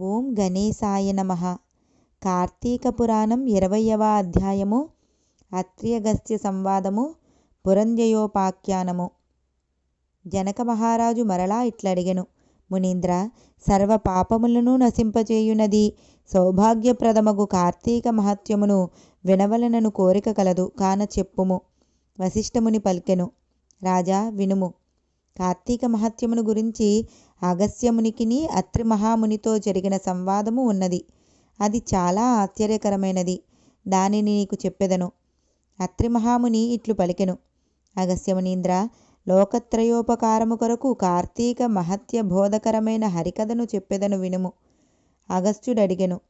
ఓం గణేశాయ నమ. కార్తీక పురాణం ఇరవయవ అధ్యాయము అత్రియగస్త్య సంవాదము పురంజయోపాఖ్యానము. జనక మహారాజు మరలా ఇట్లడిగెను మునీంద్ర సర్వ పాపములను నశింపచేయునది సౌభాగ్యప్రదమగు కార్తీక మహత్యమును వినవలనను కోరిక కలదు కాన చెప్పుము. వశిష్ఠముని పలికెను రాజా వినుము. కార్తీక మహత్యమును గురించి అగస్త్యమునికిని అత్రి మహామునితో జరిగిన సంవాదము ఉన్నది. అది చాలా ఆశ్చర్యకరమైనది. దానిని నీకు చెప్పెదను. అత్రి మహాముని ఇట్లు పలికెను. అగస్త్యమునీంద్ర లోకత్రయోపకారము కొరకు కార్తీక మహత్య బోధకరమైన హరికథను చెప్పెదను వినుము. అగస్త్యుడడిగెను.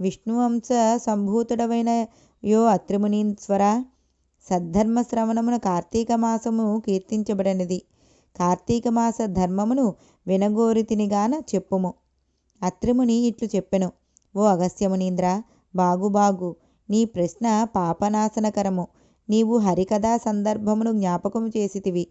విష్ణువంశ సంభూతుడవైన యో అత్రిమునీశ్వర సద్ధర్మ శ్రవణమున కార్తీక మాసము కీర్తించబడినది. కార్తీక మాస ధర్మమును వినగోరితినిగాన చెప్పుము. అత్రిముని ఇట్లు చెప్పెను. ఓ అగస్త్యమునీంద్ర బాగు బాగు నీ ప్రశ్న పాపనాశనకరము. నీవు హరికథా సందర్భమును జ్ఞాపకము చేసితివి.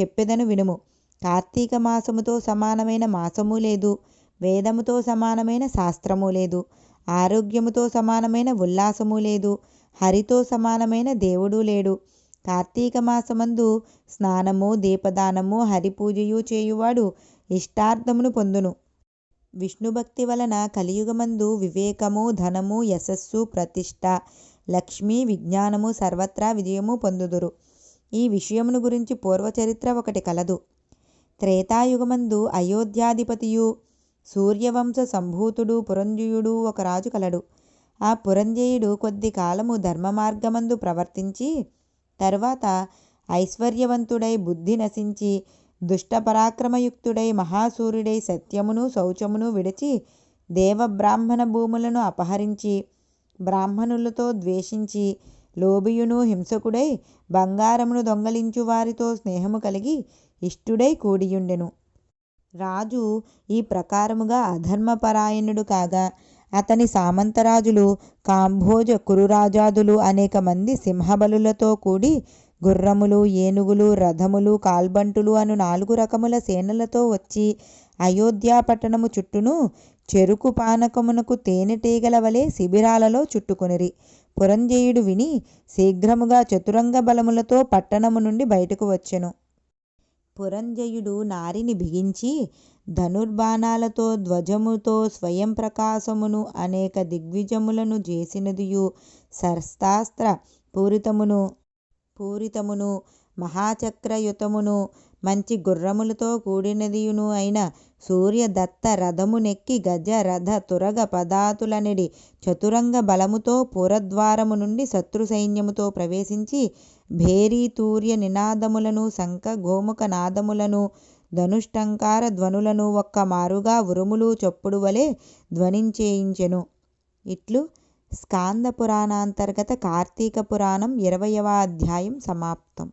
చెప్పెదను వినుము. కార్తీక మాసముతో సమానమైన మాసము లేదు. వేదముతో సమానమైన శాస్త్రము లేదు. ఆరోగ్యముతో సమానమైన ఉల్లాసము లేదు. హరితో సమానమైన దేవుడు లేడు. కార్తీక మాసమందు స్నానము దీపదానము హరిపూజయు చేయువాడు ఇష్టార్థమును పొందును. విష్ణుభక్తి వలన కలియుగమందు వివేకము ధనము యశస్సు ప్రతిష్ట లక్ష్మి విజ్ఞానము సర్వత్రా విజయము పొందుదురు. ఈ విషయమును గురించి పూర్వచరిత్ర ఒకటి కలదు. త్రేతాయుగమందు అయోధ్యాధిపతియు సూర్యవంశ సంభూతుడు పురంజయుడు ఒక రాజు కలడు. ఆ పురంజయుడు కొద్ది కాలము ధర్మ మార్గమందు ప్రవర్తించి తరువాత ఐశ్వర్యవంతుడై బుద్ధి నశించి దుష్టపరాక్రమయుక్తుడై మహాసూర్యుడై సత్యమును శౌచమును విడిచి దేవబ్రాహ్మణ భూములను అపహరించి బ్రాహ్మణులతో ద్వేషించి లోబియును హింసకుడై బంగారమును దొంగలించు వారితో స్నేహము కలిగి ఇష్టుడై కూడియుండెను. రాజు ఈ ప్రకారముగా అధర్మపరాయణుడు కాగా అతని సామంతరాజులు కాంభోజ కురురాజాదులు అనేక మంది సింహబలులతో కూడి గుర్రములు ఏనుగులు రథములు కాల్బంటులు అను నాలుగు రకముల సేనలతో వచ్చి అయోధ్యా పట్టణము చుట్టూను చెరుకు పానకమునకు తేనెటీగల వలె శిబిరాలలో చుట్టుకొనిరి. పురంజయుడు విని శీఘ్రముగా చతురంగ బలములతో పట్టణము నుండి బయటకు వచ్చెను. పురంజయుడు నారిని బిగించి ధనుర్బాణాలతో ధ్వజముతో స్వయం ప్రకాశమును అనేక దిగ్విజములను చేసినదియు శస్త్రాస్త్ర పూరితమును పూరితమును మహాచక్రయుతమును మంచి గుర్రములతో కూడినదియును అయిన సూర్యదత్త రథమునెక్కి గజ రథ తురగ పదాతులనిడి చతురంగ బలముతో పురద్వారము నుండి శత్రు సైన్యముతో ప్రవేశించి భేరీ తూర్య నినాదములను శంఖ గోముఖ నాదములను ధనుష్టంకార ధ్వనులను ఒక్క మారుగా ఉరుములు చప్పుడు వలె ధ్వనించేయించెను. ఇట్లు స్కాంద పురాణాంతర్గత కార్తీక పురాణం ఇరవయవ అధ్యాయం సమాప్తం.